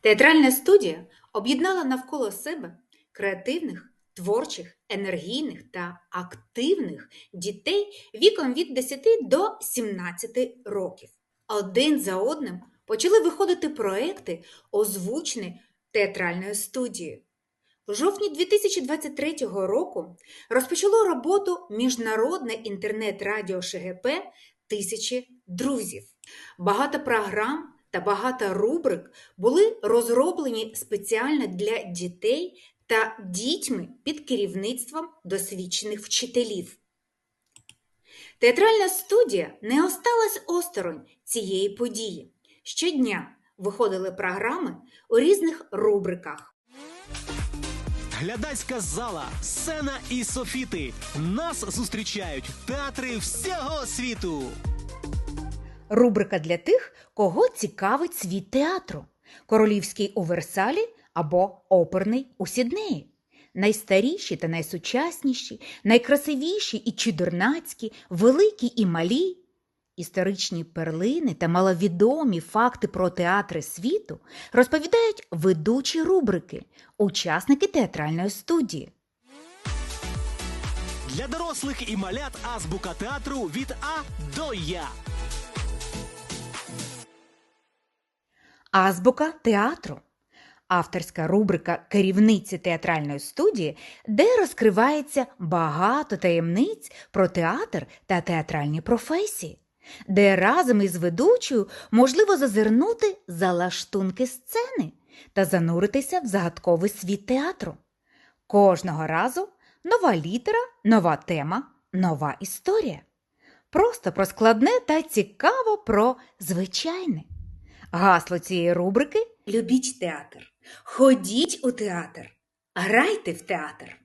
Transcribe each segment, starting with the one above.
Театральна студія об'єднала навколо себе креативних, творчих, енергійних та активних дітей віком від 10 до 17 років. Один за одним почали виходити проекти, озвучені театральною студією. В жовтні 2023 року розпочало роботу міжнародне інтернет-радіо ШГП Тисячі друзів. Багато програм та багато рубрик були розроблені спеціально для дітей та дітьми під керівництвом досвідчених вчителів. Театральна студія не осталась осторонь цієї події. Щодня виходили програми у різних рубриках. Глядацька зала, сцена і софіти. Нас зустрічають театри всього світу. Рубрика для тих, кого цікавить світ театру: Королівський у Версалі або Оперний у Сіднеї. Найстаріші та найсучасніші, найкрасивіші і чудернацькі, великі і малі. Історичні перлини та маловідомі факти про театри світу розповідають ведучі рубрики, учасники театральної студії. Для дорослих і малят азбука театру від А до Я. Азбука театру. Авторська рубрика керівниці театральної студії, де розкривається багато таємниць про театр та театральні професії, де разом із ведучою можливо зазирнути за лаштунки сцени та зануритися в загадковий світ театру. Кожного разу нова літера, нова тема, нова історія. Просто про складне та цікаво про звичайне. Гасло цієї рубрики Любіть театр. Ходіть у театр. Грайте в театр.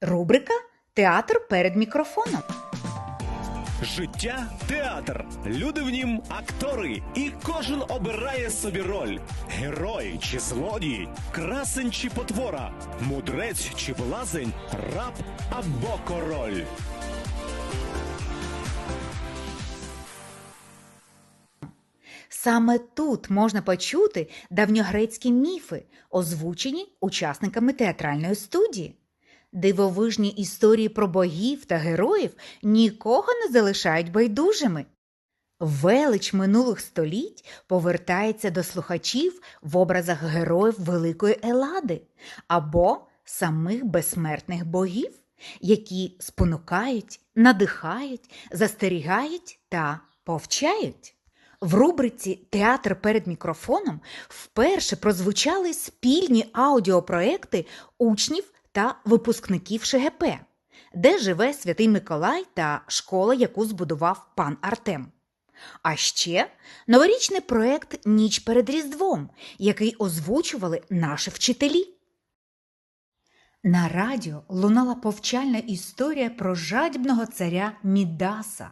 Рубрика Театр перед мікрофоном. Життя театр. Люди в нім актори, і кожен обирає собі роль: герой чи злодій, красень чи потвора, мудрець чи блазень, раб або король. Саме тут можна почути давньогрецькі міфи, озвучені учасниками театральної студії. Дивовижні історії про богів та героїв нікого не залишають байдужими. Велич минулих століть повертається до слухачів в образах героїв Великої Елади або самих безсмертних богів, які спонукають, надихають, застерігають та повчають. В рубриці Театр перед мікрофоном вперше прозвучали спільні аудіопроекти учнів та випускників ШГП, де живе Святий Миколай та школа, яку збудував пан Артем. А ще новорічний проект Ніч перед Різдвом, який озвучували наші вчителі. На радіо лунала повчальна історія про жадібного царя Мідаса,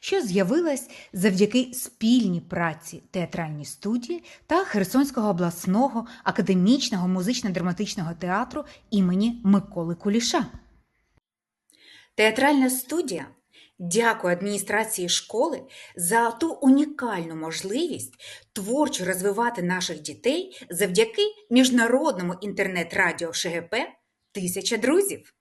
що з'явилась завдяки спільній праці театральній студії та Херсонського обласного академічного музично-драматичного театру імені Миколи Куліша. Театральна студія дякує адміністрації школи за ту унікальну можливість творчо розвивати наших дітей завдяки міжнародному інтернет-радіо ШГП Тисяча друзів.